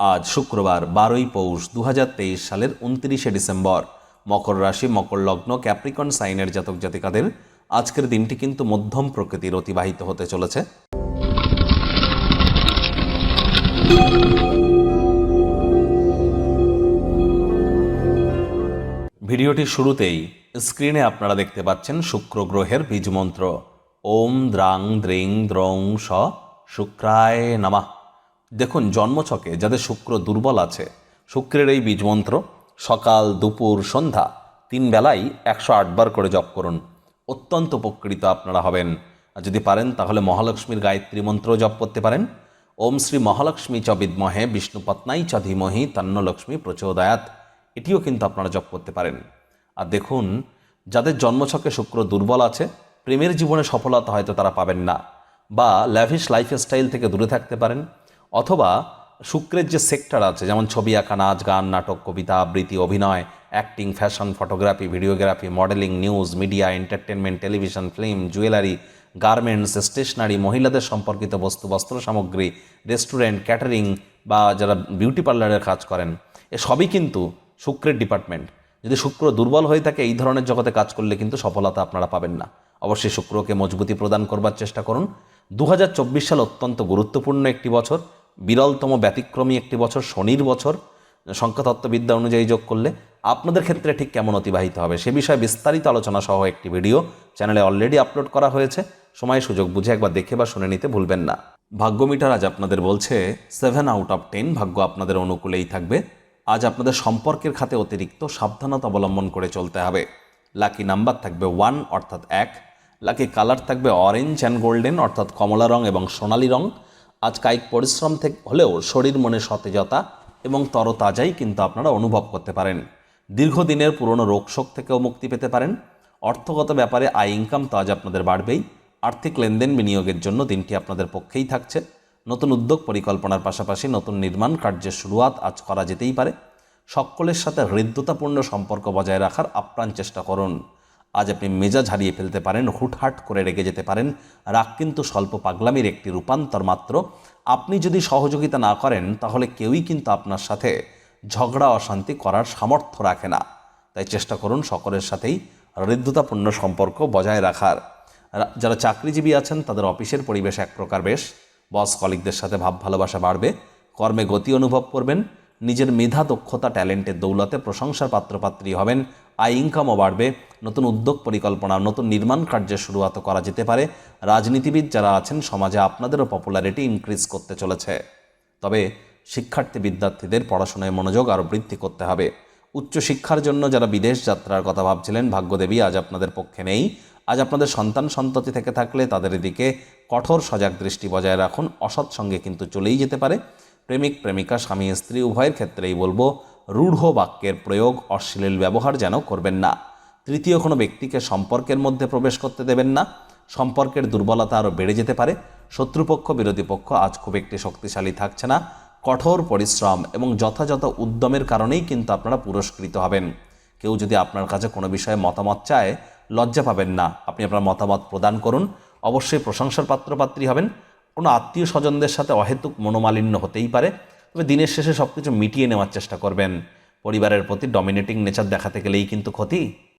আজ শুক্রবার বারোই পৌষ দু হাজার তেইশ সালের উনত্রিশে ডিসেম্বর। মকর রাশি, মকর লগ্ন, ক্যাপ্রিকন সাইনের জাতক জাতিকাদের আজকের দিনটি কিন্তু মধ্যম প্রকৃতির অতিবাহিত হতে চলেছে। ভিডিওটির শুরুতেই স্ক্রিনে আপনারা দেখতে পাচ্ছেন শুক্র গ্রহের বীজমন্ত্র ওম দ্রাং দ্রিং দ্রং স শুক্রায় নামা। দেখুন, জন্মছকে যাদের শুক্র দুর্বল আছে, শুক্রের এই বীজমন্ত্র সকাল, দুপুর, সন্ধ্যা, তিন বেলাই একশো আটবার করে জপ করুন। অত্যন্ত উপকৃত আপনারা হবেন। আর যদি পারেন, তাহলে মহালক্ষ্মীর গায়ত্রী মন্ত্র জপ করতে পারেন। ওম শ্রী মহালক্ষ্মী চ বিদ্মহে বিষ্ণুপত্নাই চ ধীমহি তন্নলক্ষ্মী প্রচোদয়াত। এটিও কিন্তু আপনারা জপ করতে পারেন। আর দেখুন, যাদের জন্মছকে শুক্র দুর্বল আছে, প্রেমের জীবনে সফলতা হয়তো তারা পাবেন না। বা ল্যাভিশ লাইফস্টাইল থেকে দূরে থাকতে পারেন। অথবা শুক্রের যে সেক্টর আছে, যেমন ছবি আঁকা, নাচ, গান, নাটক, কবিতা, আবৃত্তি, অভিনয় acting fashion photography videography modelling news media entertainment television film jewellery garments stationery মহিলাদের সম্পর্কিত বস্তু, বস্ত্র সামগ্রী রেস্টুরেন্ট ক্যাটারিং বা যারা বিউটি পার্লারের কাজ করেন, এ সবই কিন্তু শুক্রের ডিপার্টমেন্ট যদি শুক্র দুর্বল হয়ে থাকে, এই ধরনের জগতে কাজ করলে কিন্তু সফলতা আপনারা পাবেন না। অবশ্যই শুক্রকে মজবুতি প্রদান করবার চেষ্টা করুন। দু হাজার চব্বিশ সাল অত্যন্ত গুরুত্বপূর্ণ একটি বছর। বিরলতম ব্যতিক্রমী একটি বছর, শনির বছর, সংখ্যাতত্ত্ববিদ্যা অনুযায়ী যোগ করলে আপনাদের ক্ষেত্রে ঠিক কেমন অতিবাহিত হবে? সে বিষয়ে বিস্তারিত আলোচনা সহ একটি ভিডিও চ্যানেলে অলরেডি আপলোড করা হয়েছে। সময়, সুযোগ বুঝে একবার দেখে বা শুনে নিতে ভুলবেন না। ভাগ্য মিটার আজ আপনাদের বলছে সেভেন আউট অফ টেন ভাগ্য আপনাদের অনুকূলেই থাকবে। আজ আপনাদের সম্পর্কের খাতে অতিরিক্ত সাবধানতা অবলম্বন করে চলতে হবে। লাকি নাম্বার থাকবে ওয়ান অর্থাৎ এক। লাকি কালার থাকবে অরেঞ্জ অ্যান্ড গোল্ডেন অর্থাৎ কমলা রং এবং সোনালি রং। আজ কায়িক পরিশ্রম থেকে, হলেও শরীর মনে সতেজতা এবং তরতাজাই কিন্তু আপনারা অনুভব করতে পারেন। দীর্ঘদিনের পুরনো রোগশোক থেকেও মুক্তি পেতে পারেন। অর্থগত ব্যাপারে আয় ইনকাম তো আজ আপনাদের বাড়বেই। আর্থিক লেনদেন বিনিয়োগের জন্য দিনটি আপনাদের পক্ষেই থাকছে। নতুন উদ্যোগ পরিকল্পনার পাশাপাশি নতুন নির্মাণ কার্যের শুরুয়াত আজ করা যেতেই পারে। সকলের সাথে হৃদ্যতাপূর্ণ সম্পর্ক বজায় রাখার আপ্রাণ চেষ্টা করুন। আজ আপনি মেজাজ হারিয়ে ফেলতে পারেন, হুটহাট করে রেগে যেতে পারেন। রাগ কিন্তু স্বল্প পাগলামির একটি রূপান্তর মাত্র। আপনি যদি সহযোগিতা না করেন, তাহলে কেউই কিন্তু আপনার সাথে ঝগড়া, অশান্তি করার সামর্থ্য রাখে না। তাই চেষ্টা করুন সকলের সাথেই হৃদ্যতাপূর্ণ সম্পর্ক বজায় রাখার। যারা চাকরিজীবী আছেন, তাদের অফিসের পরিবেশ এক প্রকার বেশ। বস কলিকদের সাথে ভাব ভালোবাসা বাড়বে। কর্মে গতি অনুভব করবেন। নিজের মেধা, দক্ষতা, ট্যালেন্টের দৌলতে প্রশংসার পাত্রপাত্রী হবেন। আয় ইনকামও বাড়বে। নতুন উদ্যোগ পরিকল্পনা, নতুন নির্মাণ কার্যের শুরুয়াত করা যেতে পারে। রাজনীতিবিদ যারা আছেন, সমাজে আপনাদেরও পপুলারিটি ইনক্রিজ করতে চলেছে। তবে শিক্ষার্থী বিদ্যার্থীদের পড়াশোনায় মনোযোগ আরও বৃদ্ধি করতে হবে। উচ্চশিক্ষার জন্য যারা বিদেশ যাত্রার কথা ভাবছিলেন, ভাগ্যদেবী আজ আপনাদের পক্ষে নেই। আজ আপনাদের সন্তান সন্ততি থেকে থাকলে তাদের দিকে কঠোর সজাগ দৃষ্টি বজায় রাখুন। অসৎ সঙ্গে কিন্তু চলেই যেতে পারে। প্রেমিক, প্রেমিকা, স্বামী, স্ত্রী, উভয়ের ক্ষেত্রেই বলব, রূঢ় বাক্যের প্রয়োগ, অশ্লীল ব্যবহার যেন করবেন না। তৃতীয় কোনো ব্যক্তিকে সম্পর্কের মধ্যে প্রবেশ করতে দেবেন না। সম্পর্কের দুর্বলতা আরও বেড়ে যেতে পারে। শত্রুপক্ষ, বিরোধী পক্ষ আজ খুব একটি শক্তিশালী থাকছে না। কঠোর পরিশ্রম এবং যথাযথ উদ্যমের কারণেই কিন্তু আপনারা পুরস্কৃত হবেন। কেউ যদি আপনার কাছে কোনো বিষয়ে মতামত চায়, লজ্জা পাবেন না। আপনি আপনার মতামত প্রদান করুন। অবশ্যই প্রশংসার পাত্রপাত্রী হবেন। কোনো আত্মীয় স্বজনদের সাথে অহেতুক মনোমালিন্য হতেই পারে। তবে দিনের শেষে সব কিছু মিটিয়ে নেওয়ার চেষ্টা করবেন। পরিবারের প্রতি ডমিনেটিং নেচার দেখাতে গেলেই কিন্তু ক্ষতি।